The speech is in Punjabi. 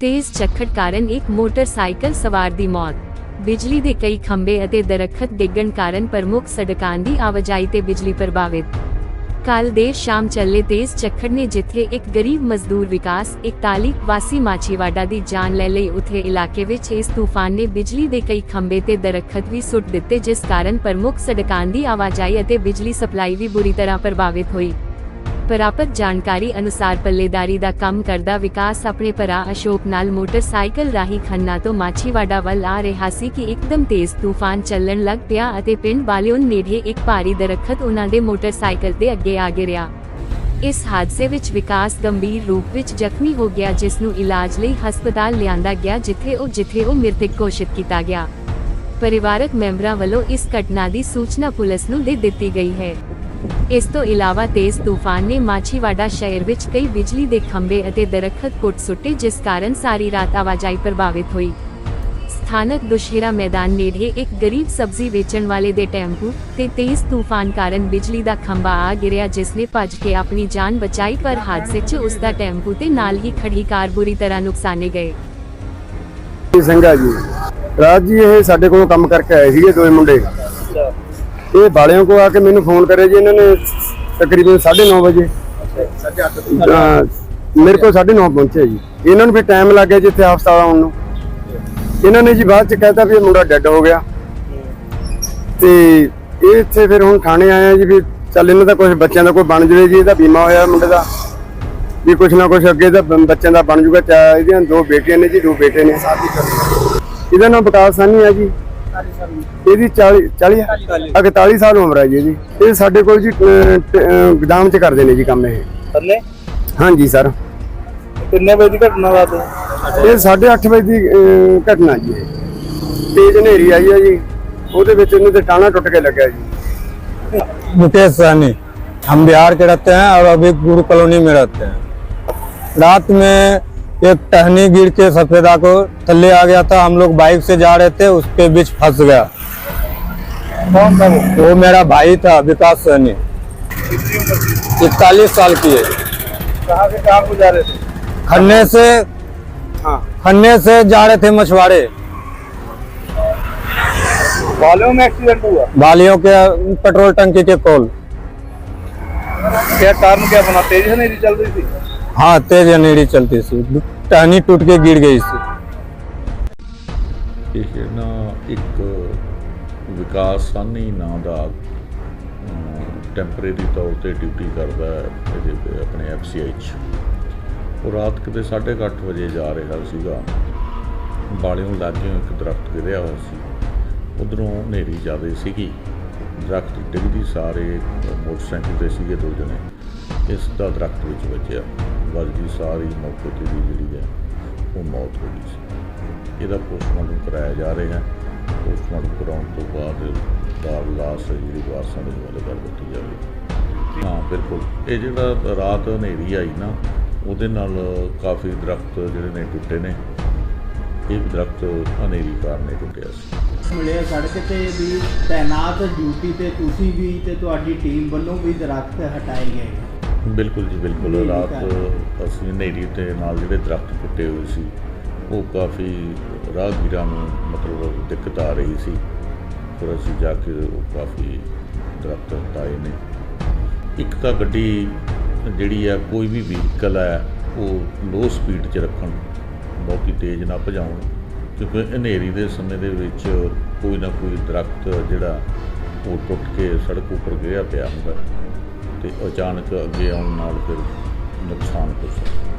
ਤੇਜ਼ ਝੱਖੜ ਕਾਰਨ ਇੱਕ ਮੋਟਰਸਾਈਕਲ ਸਵਾਰ ਦੀ ਮੌਤ। ਬਿਜਲੀ ਦੇ ਕਈ ਖੰਭੇ ਅਤੇ ਦਰਖਤ ਡਿੱਗਣ ਕਾਰਨ ਪ੍ਰਮੁੱਖ ਸੜਕਾਂ ਦੀ ਆਵਾਜਾਈ ਤੇ ਬਿਜਲੀ ਪ੍ਰਭਾਵਿਤ। ਕੱਲ ਦੇਰ ਸ਼ਾਮ ਚੱਲੇ ਤੇਜ਼ ਝੱਖੜ ਨੇ ਜਿੱਥੇ ਇੱਕ ਗਰੀਬ ਮਜ਼ਦੂਰ ਵਿਕਾਸ 41 ਵਾਸੀ ਮਾਛੀਵਾੜਾ ਦੀ ਜਾਨ ਲੈ ਲਈ, ਉਥੇ ਇਲਾਕੇ ਵਿੱਚ ਇਸ ਤੂਫਾਨ ਨੇ ਬਿਜਲੀ ਦੇ ਕਈ ਖੰਭੇ ਤੇ ਦਰਖਤ ਵੀ ਸੁੱਟ ਦਿੱਤੇ, ਜਿਸ ਕਾਰਨ ਪ੍ਰਮੁੱਖ ਸੜਕਾਂ ਦੀ ਆਵਾਜਾਈ ਅਤੇ ਬਿਜਲੀ ਸਪਲਾਈ ਵੀ ਬੁਰੀ ਤਰ੍ਹਾਂ ਪ੍ਰਭਾਵਿਤ ਹੋਈ। ਪ੍ਰਾਪਤ ਜਾਣਕਾਰੀ ਅਨੁਸਾਰ ਪੱਲੇਦਾਰੀ ਦਾ ਕੰਮ ਕਰਦਾ ਵਿਕਾਸ ਆਪਣੇ ਭਰਾ ਅਸ਼ੋਕ ਨਾਲ ਮੋਟਰਸਾਈਕਲ ਰਾਹੀਂ ਖੰਨਾ ਤੋਂ ਮਾਛੀਵਾੜਾ ਵੱਲ ਆ ਰਿਹਾ ਸੀ ਕਿ ਇੱਕਦਮ ਤੇਜ਼ ਤੂਫਾਨ ਚੱਲਣ ਲੱਗ ਪਿਆ ਅਤੇ ਪਿੰਡ ਬਾਲਿਓਨ ਨੇੜੇ ਇੱਕ ਭਾਰੀ ਦਰਖਤ ਉਹਨਾਂ ਦੇ ਮੋਟਰਸਾਈਕਲ ਦੇ ਅੱਗੇ ਆ ਗਿਰਿਆ। ਇਸ ਹਾਦਸੇ ਵਿੱਚ ਵਿਕਾਸ ਗੰਭੀਰ ਰੂਪ ਵਿੱਚ ਜ਼ਖਮੀ ਹੋ ਗਿਆ, ਜਿਸ ਨੂੰ ਇਲਾਜ ਲਈ ਹਸਪਤਾਲ ਲਿਆਂਦਾ ਗਿਆ, ਜਿੱਥੇ ਉਹ ਜਿੱਥੇ ਉਹ ਮ੍ਰਿਤਕ ਘੋਸ਼ਿਤ ਕੀਤਾ ਗਿਆ। ਪਰਿਵਾਰਕ ਮੈਂਬਰਾਂ ਵੱਲੋਂ ਇਸ ਘਟਨਾ ਦੀ ਸੂਚਨਾ ਪੁਲਿਸ ਨੂੰ ਦੇ ਦਿੱਤੀ ਗਈ ਹੈ। ਇਸ ਤੋਂ ਇਲਾਵਾ ਤੇਜ਼ ਤੂਫਾਨ ਨੇ ਮਾਛੀਵਾੜਾ ਸ਼ਹਿਰ ਵਿੱਚ ਕਈ ਬਿਜਲੀ ਦੇ ਖੰਭੇ ਅਤੇ ਦਰਖਤ ਪੁੱਟ ਸੁੱਟੇ, ਜਿਸ ਕਾਰਨ ਸਾਰੀ ਰਾਤ ਆਵਾਜਾਈ ਪ੍ਰਭਾਵਿਤ ਹੋਈ। ਸਥਾਨਕ ਦੁਸ਼ਹਿਰਾ ਮੈਦਾਨ ਨੇੜੇ ਇੱਕ ਗਰੀਬ ਸਬਜ਼ੀ ਵੇਚਣ ਵਾਲੇ ਦੇ ਟੈਂਪੂ ਤੇ ਤੇਜ਼ ਤੂਫਾਨ ਕਾਰਨ ਬਿਜਲੀ ਦਾ ਖੰਭਾ ਆ ਗਿਰਿਆ, ਜਿਸ ਨੇ ਭੱਜ ਕੇ ਆਪਣੀ ਜਾਨ ਬਚਾਈ, ਪਰ ਹਾਦਸੇ 'ਚ ਉਸ ਦਾ ਟੈਂਪੂ ਤੇ ਨਾਲ ਹੀ ਖੜੀ ਕਾਰ ਬੁਰੀ ਤਰ੍ਹਾਂ ਨੁਕਸਾਨੇ ਗਏ। ਜੀ ਜੀ। ਰਾਤ ਜੀ, ਇਹ ਸਾਡੇ ਕੋਲ ਕੰਮ ਕਰਕੇ ਆਏ ਸੀਗੇ, ਦੋਵੇਂ ਮੁੰਡੇ। ਇਹ ਬਾਲਿਆਂ ਕੋ ਆ ਕੇ ਮੈਨੂੰ ਫੋਨ ਕਰਿਆ ਜੀ ਇਹਨਾਂ ਨੇ ਤਕਰੀਬਨ 9:30 ਵਜੇ। ਮੇਰੇ ਕੋਲ 9:30 ਪਹੁੰਚੇ ਜੀ। ਇਹਨਾਂ ਨੂੰ ਫਿਰ ਟਾਈਮ ਲੱਗ ਗਿਆ ਜੀ ਇੱਥੇ ਹਸਪਤਾਲ ਆਉਣ ਨੂੰ। ਇਹਨਾਂ ਨੇ ਜੀ ਬਾਅਦ ਚ ਕਹਿਤਾ ਵੀ ਇਹ ਮੁੰਡਾ ਡੈੱਡ ਹੋ ਗਿਆ। ਤੇ ਇਹ ਇੱਥੇ ਫਿਰ ਹੁਣ ਥਾਣੇ ਆਇਆ ਜੀ ਵੀ ਚੱਲ ਇਹਨਾਂ ਦਾ ਕੁਝ ਬੱਚਿਆਂ ਦਾ ਕੋਈ ਬਣ ਜਵੇ ਜੀ ਇਹਦਾ ਬੀਮਾ ਹੋਇਆ ਮੁੰਡੇ ਦਾ। ਵੀ ਕੁਛ ਨਾ ਕੁਛ ਅੱਗੇ ਦਾ ਬੱਚਿਆਂ ਦਾ ਬਣ ਜੂਗਾ ਇਹਦੀਆਂ ਦੋ ਬੇਟੀਆਂ ਨੇ ਜੀ ਦੋ ਬੇਟੇ ਨੇ। ਇਹਦਾ ਨਾਮ ਵਿਕਾਸ ਸਾਨੀ ਹੈ ਜੀ। ਇਹਦੀ 40 40 41 ਸਾਲ ਉਮਰ ਹੈ ਜੀ ਇਹਦੀ ਇਹ ਸਾਡੇ ਕੋਲ ਜੀ ਅਹ, ਟ- ਅਹ, ਗੋਦਾਮ 'ਚ ਕਰਦੇ ਨੇ ਜੀ ਕੰਮ ਇਹ ਥੱਲੇ ਹਾਂਜੀ ਸਰ ਕਿੰਨੇ ਵਜੇ ਦੀ ਘਟਨਾ ਰਾਤ ਇਹ 8:30 ਵਜੇ ਦੀ ਅਹ, ਘਟਨਾ ਜੀ ਇਹ ਤੇਜ਼ ਹਨੇਰੀ ਆਈ ਹੈ ਜੀ ਉਹਦੇ ਵਿੱਚ ਇਹਨੂੰ ਤੇ ਟਾਣਾ ਟੁੱਟ ਕੇ ਲੱਗਿਆ ਜੀ मुकेश सहनी हम बिहार के रहते हैं और अभी गुरु कॉलोनी में रहते हैं रात में एक टहनी गिर के सफेदा को थल्ले आ गया था। हम लोग बाइक से जा रहे थे उसके बीच फंस गया। कौन था वो मेरा भाई था विकास सहनी। इकतालीस साल की है। कहाँ से कहाँ को जा रहे थे? खन्ने से हाँ। खन्ने से जा रहे थे मछुआरे। बालों में एक्सीडेंट हुआ? बालियों के पेट्रोल टंकी के कोल। क्या कारण क्या बना? तेज हनेरी चल रही थी? हाँ तेज अनेरी चलती थी। टहनी टूट के गिर गई थी ਇਹ ਨਾ ਇੱਕ ਵਿਕਾਸ ਸਾਨੀ ਨਾਂ ਦਾ ਟੈਂਪਰੇਰੀ ਤੌਰ ਤੇ ਡਿਊਟੀ ਕਰਦਾ ਹੈ ਇਹਦੇ ਤੇ ਆਪਣੇ ਐਫਸੀਆਈ 'ਚ ਉਹ ਰਾਤ ਕਿਤੇ 8:30 ਵਜੇ ਜਾ ਰਿਹਾ ਸੀਗਾ ਬਾਲਿਓਂ ਲਾਗੇ ਇੱਕ ਦਰਖਤ ਗਿਰਿਆ ਹੋਇਆ ਸੀ ਉਧਰੋਂ ਹਨੇਰੀ ਜ਼ਿਆਦਾ ਸੀਗੀ ਦਰਖਤ ਡਿੱਗਦੀ ਸਾਰੇ ਮੋਟਰਸਾਈਕਲ ਤੇ ਸੀਗੇ ਦੋ ਜਣੇ ਇਸ ਦਾ ਦਰਖਤ ਵਿੱਚ ਵੱਜਿਆ ਵੱਜਦੀ ਸਾਰੀ ਮੌਕੇ ਤੇ ਵੀ ਜਿਹੜੀ ਹੈ, ਉਹ ਮੌਤ ਹੋ ਗਈ ਸੀ। ਇਹਦਾ ਪੋਸਟਮਾਰਟਮ ਕਰਾਇਆ ਜਾ ਰਿਹਾ। ਹੈ ਪੋਸਟਮਾਰਟਮ ਕਰਾਉਣ ਤੋਂ ਬਾਅਦ ਦਾ ਲਾਸ਼ ਜਿਹੜੀ ਵਾਰਸਾਂ ਦੇ ਹਵਾਲੇ ਕਰ ਦਿੱਤੀ ਜਾਵੇ ਹਾਂ, ਬਿਲਕੁਲ। ਇਹ ਜਿਹੜਾ ਰਾਤ ਹਨੇਰੀ ਆਈ ਨਾ, ਉਹਦੇ ਨਾਲ ਕਾਫੀ ਦਰਖਤ ਜਿਹੜੇ ਨੇ ਟੁੱਟੇ ਨੇ। ਇਹ ਦਰਖਤ ਹਨੇਰੀ ਕਾਰਨ ਟੁੱਟਿਆ ਸੀ। ਮਿਲਿਆ ਸੜਕ ਤੇ ਵੀ ਤਾਇਨਾਤ ਡਿਊਟੀ ਤੇ ਤੁਸੀਂ ਵੀ ਤੇ ਤੁਹਾਡੀ ਟੀਮ ਵੱਲੋਂ ਵੀ ਦਰਖਤ ਹਟਾਏ ਗਏ। ਬਿਲਕੁਲ ਜੀ ਬਿਲਕੁਲ। ਰਾਤ। ਅਸੀਂ ਹਨੇਰੀ ਤੇ ਨਾਲ ਜਿਹੜੇ ਦਰਖਤ ਟੁੱਟੇ ਹੋਏ ਸੀ ਉਹ ਕਾਫੀ ਰਾਹਗੀਰਾਂ ਨੂੰ ਮਤਲਬ ਦਿੱਕਤ ਆ ਰਹੀ ਸੀ। ਫਿਰ ਅਸੀਂ ਜਾ ਕੇ ਉਹ ਕਾਫੀ ਦਰਖਤ ਹਟਾਏ ਨੇ। ਇੱਕ ਤਾਂ ਗੱਡੀ ਜਿਹੜੀ ਹੈ ਕੋਈ ਵੀ ਵਹੀਕਲ ਹੈ ਉਹ ਲੋ ਸਪੀਡ 'ਚ ਰੱਖਣ ਬਹੁਤੀ ਤੇਜ਼ ਨਾ ਭਜਾਉਣ ਕਿਉਂਕਿ ਹਨੇਰੀ ਦੇ ਸਮੇਂ ਦੇ ਵਿੱਚ ਕੋਈ ਨਾ ਕੋਈ ਦਰਖਤ ਜਿਹੜਾ ਉਹ ਟੁੱਟ ਕੇ ਸੜਕ ਉੱਪਰ ਗਿਰਿਆ ਪਿਆ ਹੁੰਦਾ। ਤੇ ਅਚਾਨਕ ਅੱਗੇ ਆਉਣ ਨਾਲ ਫਿਰ ਨੁਕਸਾਨ ਹੋ ਸਕਦਾ।